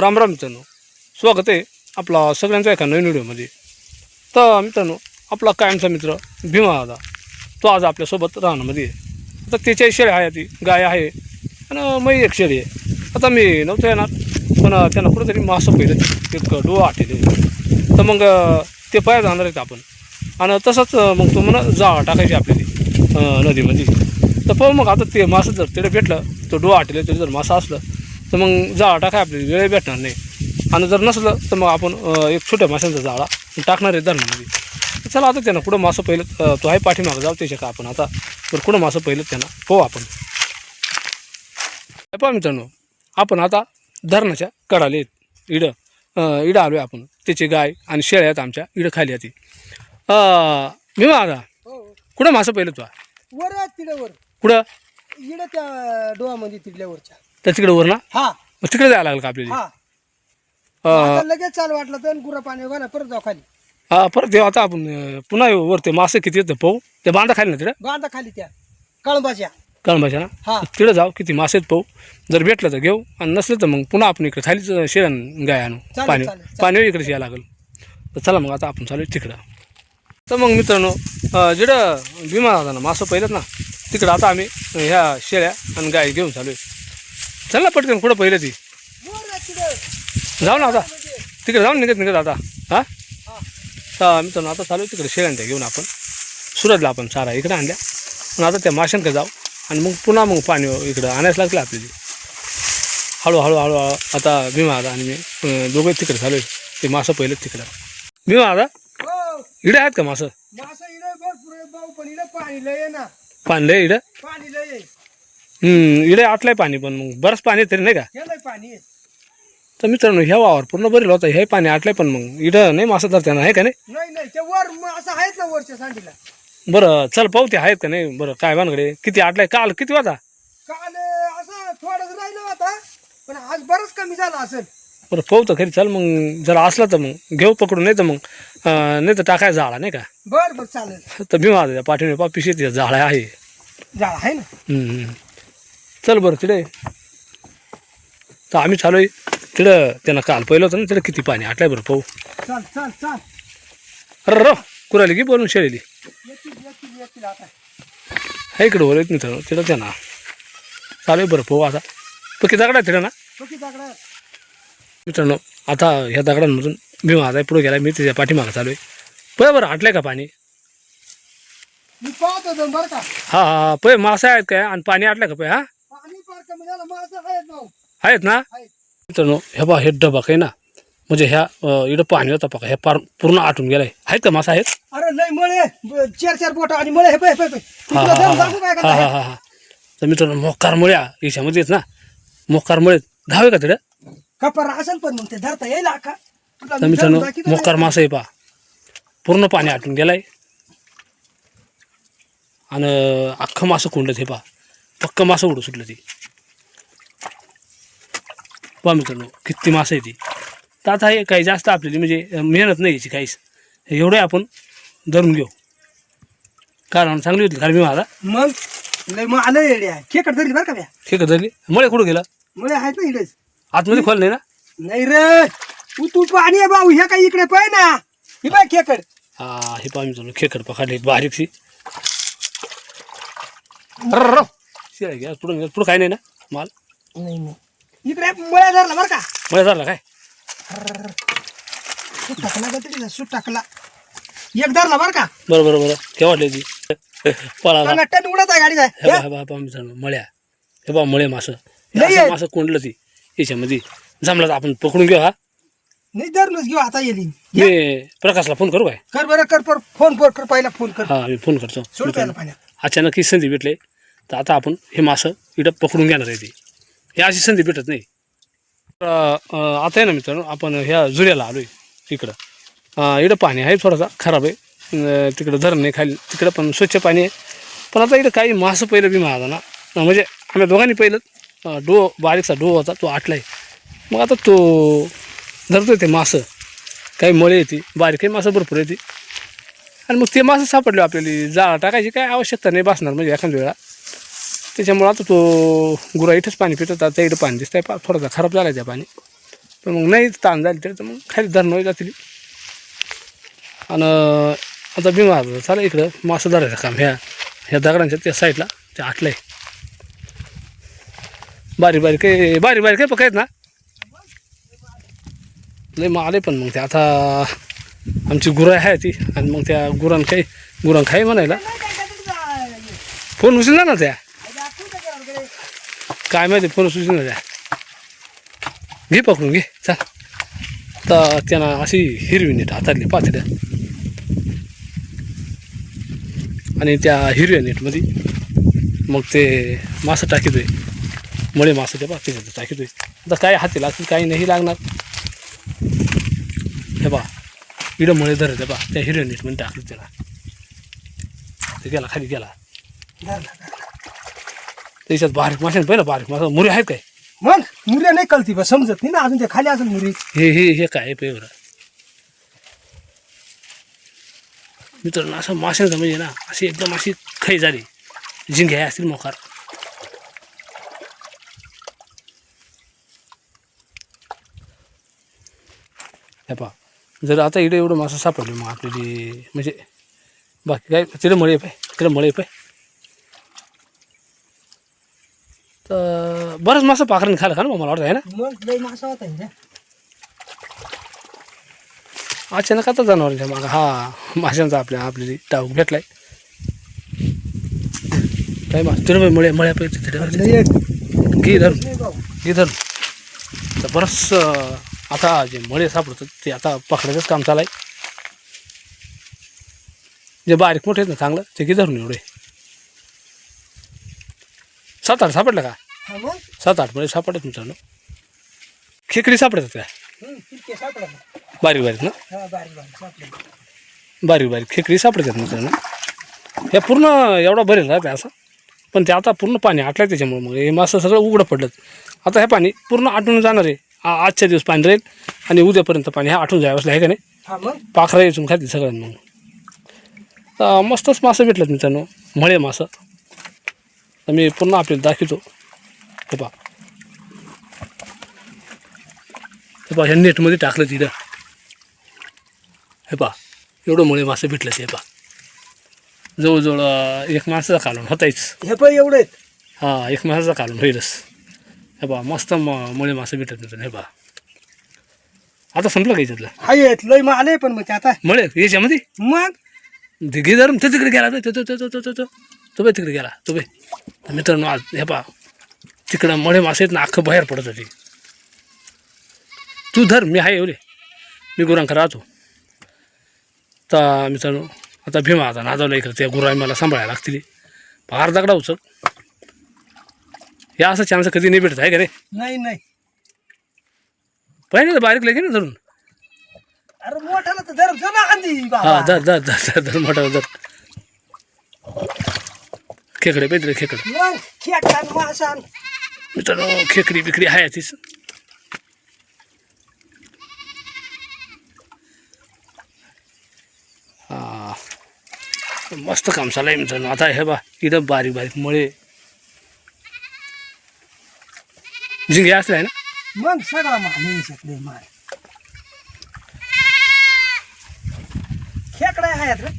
राम राम मित्रांनो. स्वागत आहे आपला सगळ्यांचा एका नवीन व्हिडिओमध्ये. तर मित्रांनो आपला कायमचा मित्र भीमा दादा तो आज आपल्यासोबत राहण्यामध्ये आहे. आता त्याच्या शेळी आहे ती गाय आहे आणि मै एक शेळी आहे. आता मी नव्हतं येणार पण त्यांना कुठंतरी मासं पहिलं एक डोळा आठेले तर मग ते पाय जाणार आहेत आपण. आणि तसंच मग तो म्हणा जाळ टाकायची आपल्याला नदीमध्ये. तर पाहू मग आता ते मासं जर तिकडे भेटलं तर डोळा आटेले तरी जर मासं असलं तर मग जाळा टाकाय आपल्याला वेळ भेटणार नाही. आणि जर नसलं तर मग आपण एक छोट्या माशांचा जाळा टाकणार आहे धरणामध्ये. चला आता त्यांना कुठं मासं पहिलं तो आहे पाठीमागं जाऊ ते का आपण आता. तर कुठं मासं पहिलं त्यांना पाहू आपण. हे पहा मित्रांनो आपण आता धरणाच्या कडाले आहेत. इडं इडं आलो आहे आपण. त्याची गाय आणि शेळ्या आहेत आमच्या इडं खाली आहे ती मी आता हो. कुठं मासं पहिलं तुला वर कुठं? इकडे त्या डोळामध्ये तिडल्यावरच्या त्या तिकडं वर ना? हा. मग तिकडे जायला लागलं का आपल्याला? हा. लगेच चालू वाटलं तर गुरा पाणी बघा परत जाऊ खाली. हा परत ते आता आपण अं, पुन्हा वर ते मासे किती येतं पाहू? ते बांधा खाली ना तिकडे? बांधा खाली त्या. कळंबाच्या. कळंबाच्या ना? हा. तिकडे जाऊ किती मासे आहेत पाहू. जर भेटलं तर घेऊ. आणि नसलं तर मग पुन्हा आपण इकडे खालीच शेरण गाय आणू. चालेल, पाणी. चालेल. पाणी इकडेच यायला लागेल. तर चला मग आता आपण चालू तिकडं. तर मग मित्रांनो अं, जिकडं भीमा दादा ना मासं पहिलेत ना तिकडं आता आम्ही ह्या शेळ्या आणि गाय घेऊन चालू आहे. चल ना पटकन कुठं पहिलं ती? जाऊ ना आता. तिकडे जाऊन निघत निघत आता. हा? हा तर मित्रांनो आता चालू तिकडे शेळ्या त्या घेऊन आपण. सुरतला आपण चारा इकडे आणल्या. पण आता त्या माशांकडे जाऊ. आणि मग पुन्हा मग पाणी इकडं आणायला लागलं आपल्याला. हळूहळू हळू आता भीमा आता आणि मी दोघे तिकडे चालू ते मासं पहिलं तिकडं. भीमा आता? इडे आहेत का मासं? पण लय आहे ना. पाणी लय इडं पाणी लय आहे. हम्म, इडे आटलंय पाणी पण मग. बरंच पाणी आहे तरी नाही का? पाणी तर मित्रांनो ह्या वावर पूर्ण बरेल होता. हे पाणी आटलंय पण मग. इडं नाही मासं धरत्या ना आहे का नाही? नाही नाही ते वर म- असं आहेत ना वरच्या सांडीला. बरं चल पाहू ते आहेत का नाही? बरं काय भानगडे किती आटलाय? काल किती वाजा काल अं, असं थोडंच राहिलं होता पण आज बरंच कमी झालं असेल. बरं पाहू तर खरी. चल मग जर असला तर मग. घेऊ पकडून नाही तर मग अं, नाही तर टाकायचा जाळा नाही का? बर बर चालेल. तर भीमा पाठीने पा पिशे जाळा आहे. झाड आहे ना? हम्म. चल बरं तिकडे. तर आम्ही चालू आहे. तिकडं त्यांना काल पहिलं होतं ना तिकडे किती पाणी आटलाय बरं पाहू. चाल चाल चाल. अरे र कुराली की बोलून शेळली. आता. हा इकडं वर येत मित्रांनो तिकडं त्यांना. चालू आहे बरं पाहू आता. तो किती दगडा आहे तिकडं ना? मित्रांनो आता ह्या दगडांमधून भीमा आता पुढे गेला मी त्याच्या पाठीमागं चालू आहे. बरं बरं आटलंय का पाणी? मी हा हा हा पै मासा आहेत काय? आणि पाणी आटलं का पै हा? आहेत भाऊ. आहेत ना? आहेत. मित्रांनो हे बा हे डबा काही ना? म्हणजे ह्या इकडं पाणी होतं पका हे पार पूर्ण आटून गेलाय. आहेत का मासा आहेत? अरे लय मळे चार चार बोट आणि मळे हे पाय पाय हा हा हा हा हा. तर मित्रांनो मोकार मुळ्या याच्यामध्येच ना? मोकार मुळे धावे का तिकडं कपर असेल पण मग ते धरता येईल तर मित्रांनो मोकार. मासा आहे पा पूर्ण पाणी आटून गेलाय. आणि अख्खं मासं कोंडलं हे पा पक्क मासं उडू सुटलं ती. पहा मित्रांनो किती मासं आहे ती. तर आता हे काही जास्त आपल्याला म्हणजे मेहनत नाही याची काहीच. एवढे आपण धरून घेऊ. कारण चांगली होती कारण मी माझा मग लय मग आलं येडे आहे खेकड धरली बरं का म्या? ठीक आहे धरली. मळे कुठं गेला? मळे आहेत ना इकडेच आतमध्ये खोल नाही ना? नाही रे. तू तू पाणी आहे भाऊ ह्या काही इकडे पाय ना. ही बाय खेकड. हा हे पहा मित्रांनो खेकड पकडली बारीकशी. शिळ्या घ्या पुढं पुढं काय नाही ना माल नाही नाही इकडे मळ्या धरला बरं का. मळे झाला काय? सुट टाकला का तरी सुट टाकला. एक धरला बरं का. बरं बरं बरं. केव्हा वाटली ती. पळाला. टन उडत आहे गाडी हे बा हे? बा पहा मित्रांनो मळ्या. हे बा मळे मासं. हे लई असं आहेत. मासं कोंडलं ती. याच्यामध्ये जमलं तर आपण पकडून घेऊ हा. नाही धरूनच घेऊ. आता येईल. मी प्रकाशला फोन करू काय? कर बरं कर पर फोन कर कर पहिला फोन कर. हा मी फोन करतो. सोड प्यायला पाण्यात. अचानक ही संधी भेटले. तर आता आपण हे मासं इकडं पकडून घेणार आहे ती. हे अशी संधी भेटत नाही. तर, आता आहे ना मित्रांनो आपण ह्या जुऱ्याला आलो आहे इकडं इकडं पाणी आहे थोडासा खराब आहे. तिकडं धरण नाही खाली तिकडं पण स्वच्छ पाणी आहे. पण आता इकडं काही मासं पहिलं बी माझा ना. म्हणजे आम्ही दोघांनी पहिलं डो बारीकसा डो होता तो आटला आहे मग आता तो धरतोय ते मासं. काही मळे येते बारीक काही मासं भरपूर येते. आणि मग ते मासं सापडले आपल्याला. जाळा टाकायची काय आवश्यकता नाही बसणार म्हणजे एखाद्या वेळा त्याच्यामुळं आता तो गुरा इथंच पाणी पितो आता इथं पाणी दिसतंय. पा थोडासा खराब झाला आहे त्या पाणी. पण मग नाही ताण झाली तरी तर मग खाली धरणं जातील. आणि आता बिमा चालेल इकडं मासं धरायचं काम ह्या ह्या दगडांच्या त्या साईडला त्या आटलं आहे बारीक बारीक काही बारीक बारीक काही पकायत ना? लय मग आले पण मग ते आता आमची गुरं आहे ती आणि मग त्या गुरां काही गुरां म्हणायला. फोन उचलला ना त्या? काय माहिती फोन सुचून द्या घे पकडून घे चाल. तर त्यांना अशी हिरवी नीट हातातली पातळ्या आणि त्या हिरव्या नीटमध्ये मग ते मासं टाकीतोय. मळे मासं ते बा त्याच्यात टाकीतोय. आता काय हाती लागतील काही नाही लागणार. हे बा इडं मळे धरत बा त्या हिरव्या नीटमध्ये टाकलं त्याला. ते गेला खाली गेला. त्याच्यात बारीक मासे पहिलं बारीक मासा मुरी आहेत काय? मग? मुर्या नाही कळती बा समजत नाही ना अजून ते खाली असेल मुरी. हे हे हे काय पेवर? मित्रांनो असं माशांचं म्हणजे ना अशी एकदम अशी खै झाली. जिंघ्या असतील मोकार. हे पहा जर आता इकडे एवढं मासं सापडले मग आपल्याला म्हणजे बाकी काय? तिकडे मळे पाय तिकडे मळे पाय तर बरंच मासं पाखराने खायला का ना मला वाटतं आहे ना? मग लय मासा होता ना त्या. अचानक आता जनावरांच्या मागं हा माशांचा आपल्या आपल्याला टाऊक भेटलाय. काय मास? तिथे मळे मळ्या पाहिजे तिथे. घे धरून. घे धरून. तर बरंच आता जे मळे सापडतात ते आता पकडायचंच काम चालाय जे बारीक मोठे आहेत ना चांगलं ते घे धरून एवढे. सात आठ सापडलं का? सात आठ मळे सापडत मित्रांनो खेकडी सापडतात का. बारीक बारीक ना? हा बारीक बारीक खेकडी सापडतात मित्रांनो हे पूर्ण एवढा भरेल राहते असं? पण ते आता पूर्ण पाणी आटलं त्याच्यामुळे मग हे मासं सगळं उघडं पडलं. आता हे पाणी पूर्ण आटून जाणार आहे. आजच्या दिवस पाणी राहील आणि उद्यापर्यंत पाणी हे आटून जायचं आहे का नाही? पाखरा यायचून खातील सगळ्यांनी मग. मस्तच मासं भेटलं मित्रांनो. मळे मासं. तर मी पूर्ण आपल्याला दाखवतो. हे पा हे पा ह्या नेटमध्ये टाकलं तिथं हे पा एवढं मळे मासं भेटलं ते पा जवळजवळ एक माणसाचा कालून होताच हे पण एवढे. हा एक माणसाचा कालून होईलच हे पा मस्त म मळे मासं भेटत मित्रांनो हे पा आता संपलं का याच्यातलं हाय आहेत लय मा आले पण मग ते आता मळे याच्यामध्ये मग दिघे धरून तो तिकडे गेला तो तो तो तो तो तो तो तिकडे गेला तो तर मित्रांनो आज हे पा तिकडं मळे मासे ना अख्खं बाहेर पडत होती. तू धर मी आहे एवढे. मी गुरांक राहतो. तर मित्रांनो आता भीमा आता नाजवला इकडे. त्या गुराई मला सांभाळायला लागतील. फार दगडा उचल. या असं चान्स कधी नाही भेटत आहे का रे? नाही नाही. पाहिजे बारीक लगे ना धरून. अरे तर आंधी हा धर धर धर धर धर मोठा धर. खेकडे पाहिजे खेकडे. मग खेळतान मासान मित्रांनो खेकडी बिकडी आहे तीच. मस्त काम चालू आहे मित्रांनो. आता हे बा इथं बारीक बारीक मळे. झिंगे असले ना? मग सगळा माल शकले माल. खेकडा आहेत रे.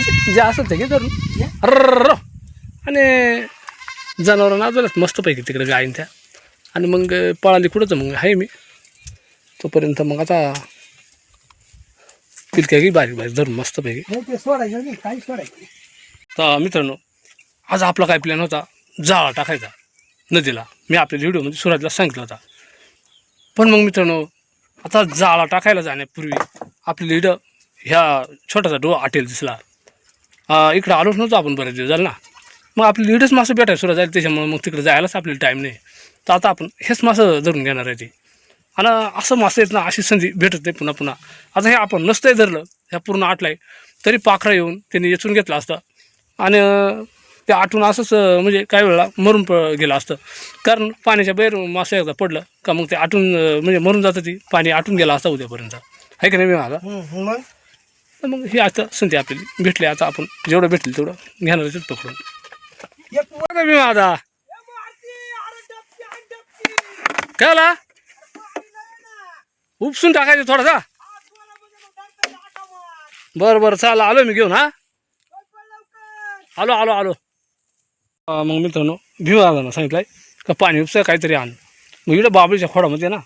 जे जे असं ते घे धरून. अर्र आणि जनावरांना अजूनच मस्तपैकी तिकडे गायन त्या. आणि मग पळाली कुठंच मग आहे मी. तोपर्यंत मग आता पिलक्या घे बारीक बारीक धरून मस्तपैकी. तर मित्रांनो आज आपला काय प्लॅन होता? जाळा टाकायचा नदीला. मी आपल्या व्हिडिओमध्ये सुरुवातीला सांगितलं होता. पण मग मित्रांनो आता जाळा टाकायला जाण्यापूर्वी आपल्याला इकडं ह्या छोटासा डो आटेल दिसला. इकडं आलोच नव्हतो आपण बरेच दिवस झालं ना? मग आपली इडंच मासं भेटायला सुरुवात झाली त्याच्यामुळे मग तिकडे जायलाच आपल्याला टाईम नाही. तर आता आपण हेच मासं धरून घेणार आहे ते. आणि असं मासं येत ना अशी संधी भेटत नाही पुन्हा पुन्हा. आता हे आपण नसतंय धरलं ह्या पूर्ण आटलाय तरी पाखरा येऊन त्यांनी येचून घेतलं असतं. आणि ते आटून असंच म्हणजे काही वेळा मरून प गेलं असतं. कारण पाण्याच्या बाहेर मासं एकदा पडलं का मग ते आटून म्हणजे मरून जातं ती पाणी आटून गेलं असतं उद्यापर्यंत. आहे का नाही मी माझा मग? ही आता संधी आपल्याला भेटली. आता आपण जेवढं भेटलं तेवढं घेणार पकडून. एक वर- बघा मी माझा काय आला उपसून टाकायचं थोडासा? बरं बरं चाल आलो मी घेऊन हा? आलो आलो आलो. मग मित्रांनो भीमा दादांना सांगितलंय का पाणी उपसा काहीतरी आण. मग इकडं बाबळीच्या खोडामध्ये ना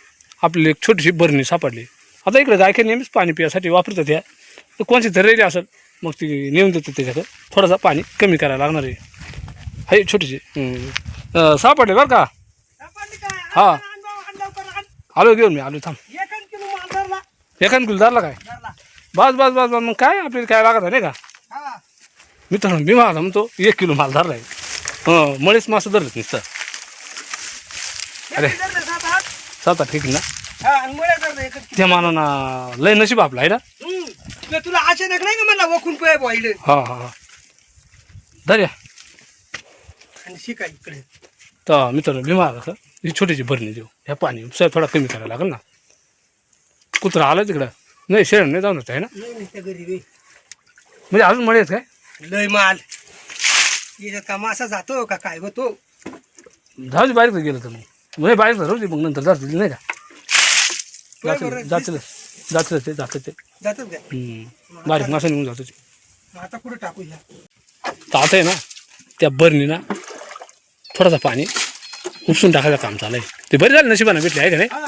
आपली एक छोटीशी बरणी सापडली. आता इकडे गायके नेहमीच पाणी पिण्यासाठी वापरतात ह्या तर कोणची धरलेली असेल मग ती नेऊन देतात त्याच्याकडे थोडासा पाणी कमी करायला लागणार आहे. आहे छोटीशी. अं, सापडले बरं का? हा. आलो घेऊन मी आलो थांब. एखाद गुलदारला काय? बस बस बस बस. मग काय आपल्याला काय लागत आहे नाही का? मित्रांनो मी माझा म्हणतो एक किलो माल धरला आहे. हं मळीच मासं धरलं नुसतं. अरे. सात आठ. ठीक ना. त्या मानानं लय नशीब आपला आहे ना? तुला अचानक नाही का मला वखून पोय बॉईल हा हा हा. धर्या आणि शिकाय इकडे. तर मित्रांनो भीमा कसं ही छोटीची भरणी देऊ. ह्या पाणी साहेब थोडा कमी करायला लागेल ना. कुत्रा आला तिकडं. नाही शेण नाही जाऊन आहे ना? नाही नाही त्या घरी रे. म्हणजे अजून मळेच काय? लय माल. याच्यात का मासा जातो का काय होतो जाऊ दे बाहेर गेलं तर मग. म्हणजे बाहेर राहू दे मग नंतर जातील नाही का? बरोबर. जातील जातील ते ते. जातात काय हम्म. बारीक मासा निघून जातो ते. मग आता कुठे टाकू ह्या? तर आता आहे ना त्या बरणीना थोडासा पाणी उपसून टाकायचं काम चालू आहे. ते बरी झालं नशिबानं भेटले आहे का नाही हा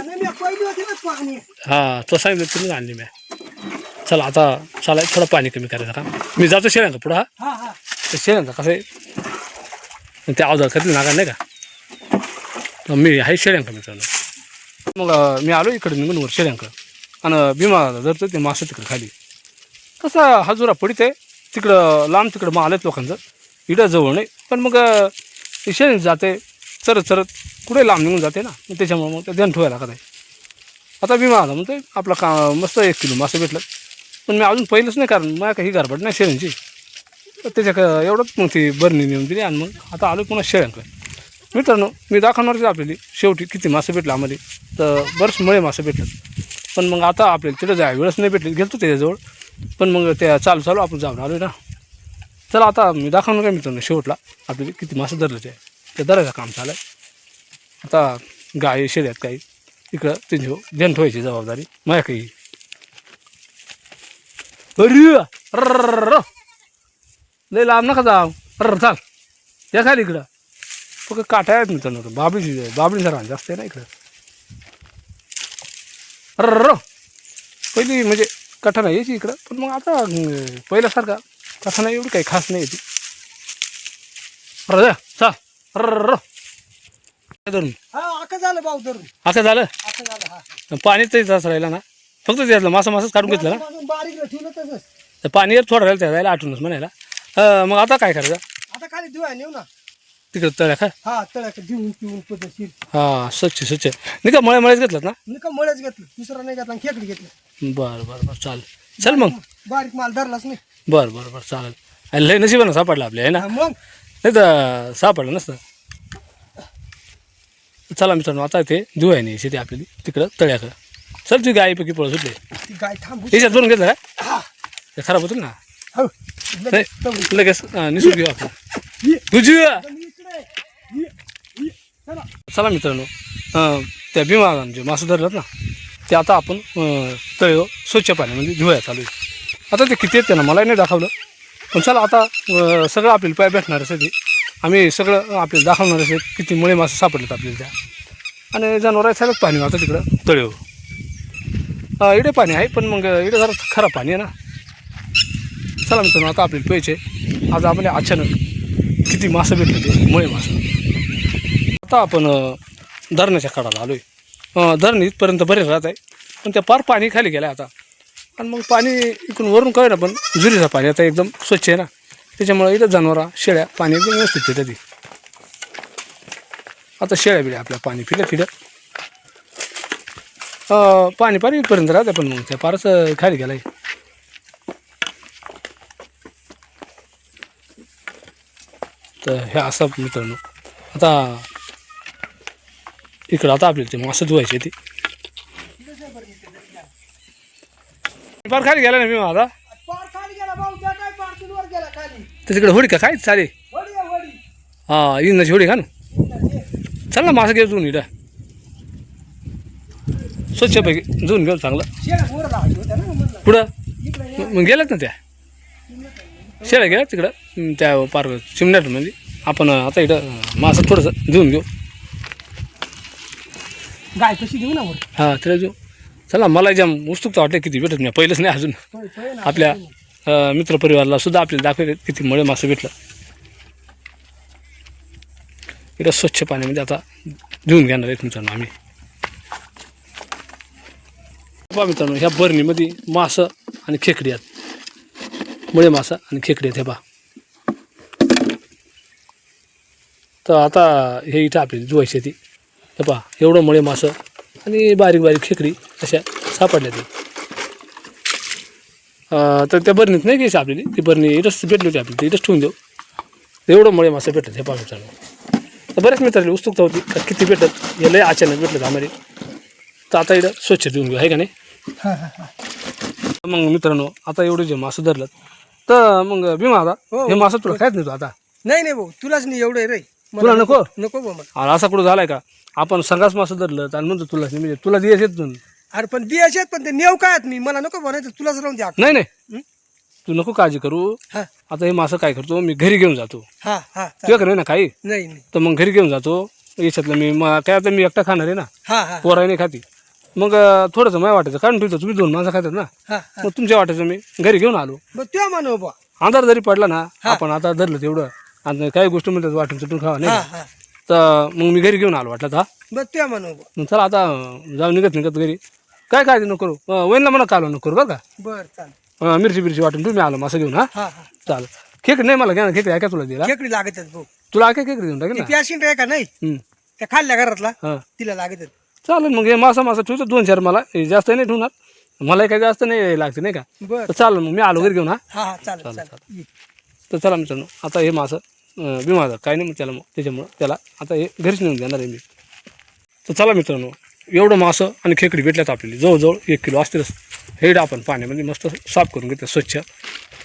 मी हा तो सांगितलं तुम्ही आणली मी चला आता चला थोडं पाणी कमी करायचं काम. मी जातो शेळ्यांका पुढं हा? शेळ्यांका कसं आहे? ते अवजार खातील नागा नाही का? तर मी आहे शेळ्यांका मित्रांनो मग अं, मी आलो इकडे निघून वर शेळ्यांका आणि भीमा धरतो ते मासं तिकडे खाली. कसा हाजुरा पडित आहे. तिकडं लांब तिकडं मग आलेत लोकांचं. इकडं जवळ नाही. पण मग ते जाते चरत चरत कुठे लांब निघून जाते ना. त्याच्यामुळे मग ते ध्यान ठेवायला लागत आहे. आता मी आला म्हणतो आपला का मस्त एक किलो मासे भेटलं. पण मी अजून पहिलंच नाही कारण मला काही गडबड नाही शेळ्यांची त्याच्या एवढंच मग ती बरणी नेऊन दिली आणि मग आता आलो पुन्हा शेळ्यांकडे. मित्रांनो मी दाखवणारच आपल्याला शेवटी किती मासे भेटलं आम्हाला. तर बरंच मळे मासे भेटलं. पण मग आता आपल्याला तिथं जाय वेळच नाही भेटली. गेलतो त्याच्याजवळ. पण मग त्या चालू चालू आपण जाऊन आलो ना. चला आता मी दाखवणार काय मित्रांनो शेवटला. आपल्याला किती मासे धरले ते ते धरायचं काम चालू आहे आता गाय शेड्यात काही. इकडं त्यांची ध्यान ठेवायची जबाबदारी. माझ्या काही अरे! लय लांब नका जाव अर चाल या खाली इकडं फक्त काटा आहेत मित्रांनो बाबळी बाबळी जरा जास्त आहे ना इकडं अर पहिली म्हणजे कठा यायची इकडं पण मग आता पहिल्यासारखा कठा नाही एवढी काही खास नाही अरे चाल अर धरून? हा आका झालं भाऊ धरून. झालं? आका झालं हा. पाणी तरी तसं राहिलं ना. फक्त त्यातलं मासा मासाच काढून घेतलं ना. बारीक ठेवलं तसंच. तर पाणी थोडं राहिलं त्या जायला आठवणच म्हणायला. मग आता काय करायचं? आता खाली धुवा नेऊ ना. तिकडं तळ्या खा. हा तळ्याक देऊन पिऊन पद्धतशीर हा स्वच्छ स्वच्छ. नाही का मळे मळेच घेतलं ना? मी का मळच घेतलं? दुसरा नाही घेतला खेकडी घेतलं. बरं बरं बरं. चालेल. चल मग. बारीक माल धरलाच नाही. बरं बरं बरं चालेल. अरे लय नशिबानं सापडलं आपल्या आहे ना? हा, मग? नाही तर सापडलं नसतं. चला मित्रांनो आता ते धुवाय नाही शेती आपल्याली तिकडं तळ्याकडं. चल तुझी गायपैकी पळत सुटले. ती गाय थांबू याच्यात दोन घेतलं काय हा? ते खराब होतील ना? हो. नाही लगेच अं, निसून घेऊ आपण. तुझी. चला. मित्रांनो अं, त्या भीमा जे मासे धरतात ना ते आता आपण अं, तळे स्वच्छ पाण्यामध्ये धुवायला चालू आहे. आता ते किती येते ना मलाही नाही दाखवलं. पण चला आता सगळं आपल्याला पाय भेटणार असेल ते आम्ही सगळं आपल्याला दाखवणार असेल किती मुळे मासे सापडलेत आपल्याला त्या. आणि जनावर सगळंच पाणी आता तिकडं. तळे इडे पाणी आहे पण मग इडे जरा खराब पाणी आहे ना. चला मित्रांनो आता आपल्याला प्यायचे आज आपल्या अचानक किती मासे भेटले ते मुळे मासे. आता आपण धरणाच्या कडाला आलो आहे धरण इथपर्यंत बरे राहत आहे. पण त्या पार पाणी खाली गेलं आहे आता. आणि मग पाणी इकडून वरून काय ना पण जुरीचा पाणी आता एकदम स्वच्छ आहे ना. त्याच्यामुळे इथं जनावरा शेळ्या पाणी एकदम व्यवस्थित पितात ती आता शेळ्या बिळ्या आपल्या पाणी पिल्या पिल्या पाणी पाणी इथपर्यंत राहते पण मग त्या पारच खाली गेलाय. आहे तर हे असं मित्रांनो आता इकडं आता आपल्याला ते मासं धुवायचे ते. फार खाली गेला ना मी माझा पार खाली गेला भाऊ त्या काय पार वर गेला खाली? तर तिकडे होडी का? काय चालेल वडी आहे, वडी हा इंदाची होडी का ना? चल ना मासं घेऊ तू इथं. स्वच्छपैकी धुवून घेऊ चांगलं. शेळ्या मोर लावायच्या होत्या ना म्हणलं. पुढं इकडे ये. मग गेल्यात ना त्या? शेळ्या गेल्या तिकडं? हं, त्या पार चिमण्यामध्ये आपण आता इथं अं, मासं थोडंसं धुवून घेऊ. गाय कशी घेऊ ना वर? हां तिला घेऊ चला मला एकदम उत्सुकता वाटते किती भेटत नाही. पहिलंच नाही अजून. आपल्या अं, मित्रपरिवाराला सुद्धा आपल्याला दाखवले किती मळे मासं भेटलं. इकडं स्वच्छ पाण्यामध्ये आता धुवून घेणार आहेत मित्रांनो आम्ही. पहा मित्रांनो ह्या बरणीमध्ये मासं आणि खेकडी आहेत. मुळे मासं आणि खेकडी आहेत हे पहा. तर आता हे इथं आपली जुवायची ती. हे पहा एवढं मुळे मासं आणि बारीक बारीक खेकडी अशा सापडल्या ती तर त्या बरणीत नाही घ्यायची आपल्याला. ती बरणी इथंच भेटली होती आपली ती इथंच ठेवून देऊ. एवढं मुळे मासं भेटत हे पहा मित्रांनो तर बऱ्याच मित्रांनी उत्सुकता होती का किती भेटत हे लय अचानक भेटलं आम्हाला. तर आता इथं स्वच्छ देऊन घेऊ आहे का नाही? हा, हा, हा. मग मित्रांनो आता एवढे जे मासं धरलं तर मग भीमा आता हो. हे. मासं तुला खायच नाही तू आता? नाही नाही भाऊ तुलाच नाही एवढं रे. तुला नको? नको भाऊ मला. असा कुठं झालाय का? आपण संघास मासं धरलं आणि म्हणतो तुला नाही म्हणजे तुला दिवस येत नाही. अरे पण दियाचे आहेत पण ते नेव काय आहेत मी? मला नको बनायचं तुलाच राहून द्या. नाही हं? तू नको काळजी करू. हा. आता हे मासं काय करतो? मी घरी घेऊन जातो. हा हा तुझ्या नाही ना काही? नाही नाही. तर मग घरी घेऊन जातो. याच्यातलं मी काय आता मी एकटा खाणार आहे ना? हा हा. नाही खाती. मग अं, थोडंसं माझ्या वाटायचं कारण ठेवतो. तुम्ही दोन माणसं खातात ना? हा हा. मग तुमच्या वाटायचं मी घरी घेऊन आलो. त्या मानव बा अंधार जरी पडला ना हा. आपण आता धरलं तेवढं. आणि काही गोष्टी म्हणतात वाटून चटून खावा नाही हा का? हा. तर मग मी घरी घेऊन आलो वाटलं तर हा. त्या बा मग चला आता जाऊन निघत निघत घरी. काय काळजी नको करू. अं, वहिनीला म्हणा नको करू बरं का? बरं चालेल. अं, मिरची बिरची वाटून तुम्ही आलो मासं घेऊन हा? हा हा. चालेल. खेक नाही मला घ्या ना खेकडे आहे का तुला दिला. खेकडी लागत भाऊ तुला आहे का खेकडे देऊन टाकेल ती ना? पॅशिंट आहे का नाही. त्या खाल्ल्या घरातला हां. तिला लागत चालेल मग हे मासा मासा ठेवतो दोन चार मला. हे जास्त नाही ठेवणार. मला काही जास्त नाही लागते नाही का? बरं. तर चालेल मग मी आलो घरी घेऊन हा? हा हा चालेल चालेल, चालेल. ये. तर चला मित्रांनो आता हे मासं अं, बिमार काय नाही मग त्याला मग त्याच्यामुळं त्याला आता हे घरीच नेऊन देणार आहे मी. तर चला मित्रांनो एवढं मासं आणि खेकडी भेटल्यात आपल्याला. जवळजवळ एक किलो असतीलच. हेड आपण पाण्यामध्ये मस्त साफ करून घेतलं स्वच्छ.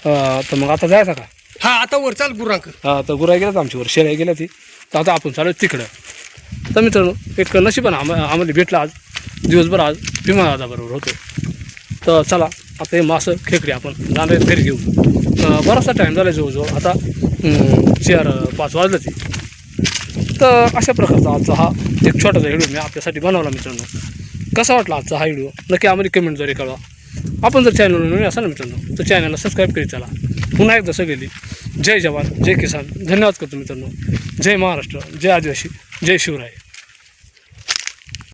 तर मग आता जायचं का? हा आता वर चाल गुरांक. हा तर गुराई गेल्यात आमच्यावर शेळ्या गेल्या ती तर आता आपण चालू तिकडं. तर मित्रांनो एक नशीब आम आम्हाला भेटलं आज. दिवसभर आज भीमा बरोबर होतो तर चला आता हे मासं खेकडी आपण जाणार घरी घेऊ बराचसा टाईम झाला जवळजवळ. आता चार पाच वाजलं ती. तर अशा प्रकारचा आजचा हा एक छोटासा व्हिडिओ मी आपल्यासाठी बनवला मित्रांनो. कसा वाटला आजचा हा व्हिडिओ नक्की आम्हाला कमेंटद्वारे कळवा. आपण जर चॅनल नवीन असाल ना मित्रांनो तर चॅनलला सबस्क्राईब करीत चला. पुन्हा एकदा सगळी जय जवान जय किसान. धन्यवाद करतो मित्रांनो. जय महाराष्ट्र जय आदिवासी जय शिवराय.